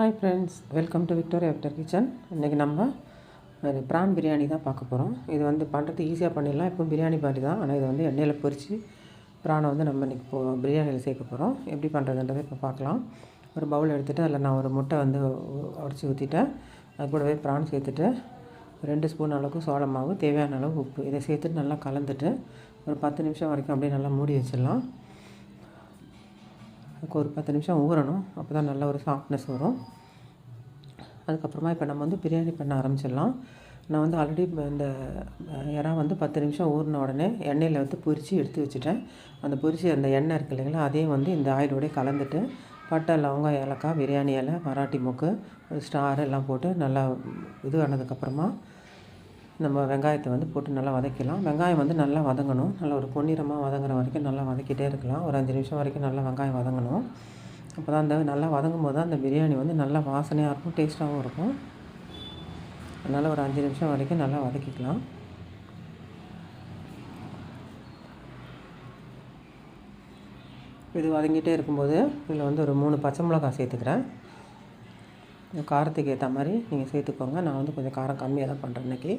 Hi friends welcome to Victoria Victor kitchen இன்றைக்கி நம்ம ஒரு ப்ரான் பிரியாணி தான் பார்க்க போகிறோம் இது வந்து பண்ணுறது ஈஸியாக பண்ணிடலாம். இப்போ பிரியாணி மாதிரி தான். ஆனால் இது வந்து எண்ணெயில் பொரித்து ப்ரானை வந்து நம்ம இன்றைக்கி போ பிரியாணியில் சேர்க்க போகிறோம் எப்படி பண்ணுறதுன்றதை இப்போ பார்க்கலாம். ஒரு பவுல் எடுத்துகிட்டு அதில் நான் ஒரு முட்டை வந்து உடச்சி ஊற்றிட்டேன் அது கூடவே ப்ரான் சேர்த்துட்டு ரெண்டு ஸ்பூன் அளவுக்கு சோள மாவு தேவையான அளவு உப்பு. இதை சேர்த்துட்டு நல்லா கலந்துட்டு ஒரு பத்து நிமிஷம் வரைக்கும் அப்படியே நல்லா மூடி வச்சிடலாம். அதுக்கு ஒரு பத்து நிமிஷம் ஊறணும். அப்போ தான் நல்ல ஒரு சாஃப்ட்னஸ் வரும். அதுக்கப்புறமா இப்போ நம்ம வந்து பிரியாணி பண்ண ஆரம்பிச்சிடலாம். நான் வந்து ஆல்ரெடி இந்த இறா வந்து பத்து நிமிஷம் ஊறின உடனே எண்ணெயில் வந்து பொரித்து எடுத்து வச்சுட்டேன். அந்த பொரிச்சு அந்த எண்ணெய் இருக்கு இல்லைங்களா அதையும் வந்து இந்த ஆயிலோடய கலந்துட்டு பட்டை லவங்கம் ஏலக்காய் பிரியாணி இலை மராட்டி மொக்கு ஸ்டார் எல்லாம் போட்டு நல்லா இது ஆனதுக்கப்புறமா நம்ம வெங்காயத்தை வந்து போட்டு நல்லா வதக்கிடலாம். வெங்காயம் வந்து நல்லா வதங்கணும். நல்லா ஒரு பொன்னிறமாக வதங்குற வரைக்கும் நல்லா வதக்கிட்டே இருக்கலாம். ஒரு அஞ்சு நிமிஷம் வரைக்கும் நல்லா வெங்காயம் வதங்கணும். அப்போ தான் அந்த நல்லா வதங்கும் போது தான் அந்த பிரியாணி வந்து நல்லா வாசனையாக இருக்கும் டேஸ்ட்டாகவும் இருக்கும். அதனால் ஒரு அஞ்சு நிமிஷம் வரைக்கும் நல்லா வதக்கிக்கலாம். இது வதங்கிட்டே இருக்கும்போது இதில் வந்து ஒரு மூணு பச்சை மிளகாய் சேர்த்துக்கிறேன். காரத்துக்கு ஏற்ற மாதிரி நீங்கள் சேர்த்துக்கோங்க. நான் வந்து கொஞ்சம் காரம் கம்மியாக தான் பண்ணுறேன் இன்றைக்கி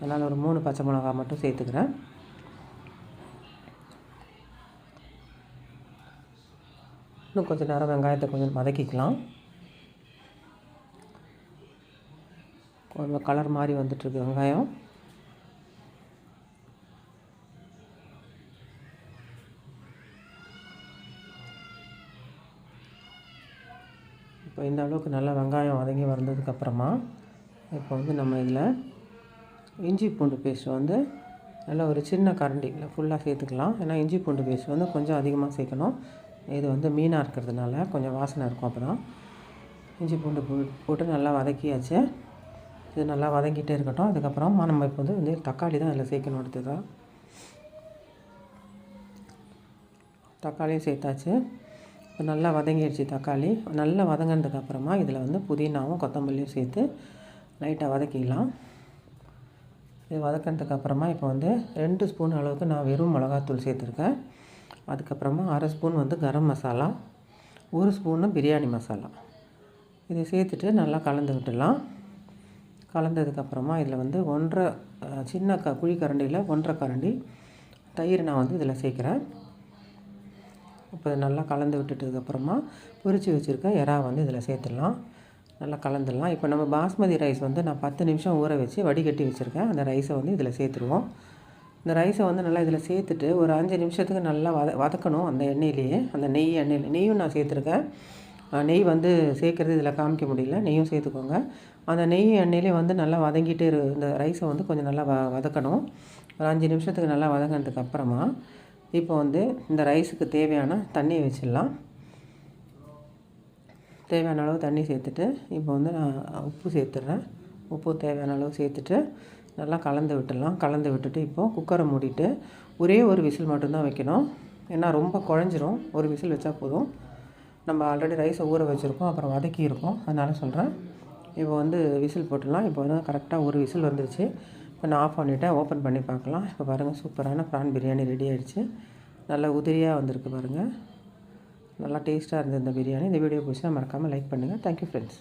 அதனால் ஒரு மூணு பச்சை மிளகா மட்டும் சேர்த்துக்கிறேன். இன்னும் கொஞ்சம் நேரம் வெங்காயத்தை கொஞ்சம் வதக்கிக்கலாம். கொஞ்சம் கலர் மாதிரி வந்துட்டுருக்கு வெங்காயம். இப்போ இந்த அளவுக்கு நல்லா வெங்காயம் வதங்கி வந்ததுக்கப்புறமா இப்போ வந்து நம்ம இதில் இஞ்சி பூண்டு பேஸ்ட் வந்து நல்லா ஒரு சின்ன கரண்டியில் ஃபுல்லாக சேர்த்துக்கலாம். ஏன்னா இஞ்சி பூண்டு பேஸ்ட் வந்து கொஞ்சம் அதிகமாக சேர்க்கணும். இது வந்து மீனாக இருக்கிறதுனால கொஞ்சம் வாசனை இருக்கும் அப்போ தான் இஞ்சி பூண்டு போட்டு நல்லா வதக்கியாச்சு. இது நல்லா வதங்கிட்டே இருக்கட்டும். அதுக்கப்புறமா நம்ம இப்போ வந்து வந்து தக்காளி தான் அதில் சேர்க்கணும் அடுத்ததாக தக்காளியும் சேர்த்தாச்சு. இப்போ நல்லா வதங்கிடுச்சு தக்காளி. நல்லா வதங்கினதுக்கப்புறமா இதில் வந்து புதினாவும் கொத்தமல்லியும் சேர்த்து லைட்டாக வதக்கிடலாம். இது வதக்கினதுக்கு அப்புறமா இப்போ வந்து ரெண்டு ஸ்பூன் அளவுக்கு நான் வெறும் மிளகாத்தூள் சேர்த்துருக்கேன். அதுக்கப்புறமா அரை ஸ்பூன் வந்து கரம் மசாலா ஒரு ஸ்பூனு பிரியாணி மசாலா. இதை சேர்த்துட்டு நல்லா கலந்து விட்டுடலாம். கலந்ததுக்கப்புறமா இதில் வந்து ஒன்றரை சின்ன க குழி கரண்டியில் ஒன்றரை கரண்டி தயிர் நான் வந்து இதில் சேர்க்குறேன். இப்போ நல்லா கலந்து விட்டுட்டதுக்கப்புறமா பொரித்து வச்சுருக்க எறா வந்து இதில் சேர்த்துடலாம். நல்லா கலந்துடலாம். இப்போ நம்ம பாஸ்மதி ரைஸ் வந்து நான் பத்து நிமிஷம் ஊற வச்சு வடிகட்டி வச்சுருக்கேன். அந்த ரைஸை வந்து இதில் சேர்த்துருவோம். இந்த ரைஸை வந்து நல்லா இதில் சேர்த்துட்டு ஒரு அஞ்சு நிமிஷத்துக்கு நல்லா வத வதக்கணும் அந்த எண்ணெயிலேயே. அந்த நெய் எண்ணெயில் நெய்யும் நான் சேர்த்துருக்கேன். நெய் வந்து சேர்க்குறது இதில் காமிக்க முடியல. நெய்யும் சேர்த்துக்கோங்க. அந்த நெய் எண்ணெயிலே வந்து நல்லா வதங்கிட்டு இரு இந்த ரைஸை வந்து கொஞ்சம் நல்லா வ வதக்கணும். ஒரு அஞ்சு நிமிஷத்துக்கு நல்லா வதங்கினதுக்கு அப்புறமா இப்போ வந்து இந்த ரைஸுக்கு தேவையான தண்ணியை வச்சிடலாம். தேவையான அளவு தண்ணி சேர்த்துட்டு இப்போ வந்து நான் உப்பு சேர்த்துட்றேன். உப்பு தேவையான அளவு சேர்த்துட்டு நல்லா கலந்து விட்டுடலாம். கலந்து விட்டுட்டு இப்போது குக்கரை மூடிட்டு ஒரே ஒரு விசில் மட்டும்தான் வைக்கணும். ஏன்னா ரொம்ப குழஞ்சிரும். ஒரு விசில் வச்சா போதும். நம்ம ஆல்ரெடி ரைஸை ஊற வச்சுருக்கோம். அப்புறம் வதக்கி இருக்கோம். அதனால் சொல்கிறேன் இப்போ வந்து விசில் போட்டுடலாம். இப்போ வந்து கரெக்டாக ஒரு விசில் வந்துருச்சு. இப்போ நான் ஆஃப் பண்ணிவிட்டேன் ஓப்பன் பண்ணி பார்க்கலாம். இப்போ பாருங்கள் சூப்பரான ப்ரான் பிரியாணி ரெடி ஆகிடுச்சு நல்லா உதிரியாக வந்திருக்கு பாருங்கள் நல்லா டேஸ்ட்டாக இருந்தது இந்த பிரியாணி. இந்த வீடியோ பிடிச்சா மறக்காமல் லைக் பண்ணுங்கள் தேங்க்யூ ஃப்ரெண்ட்ஸ்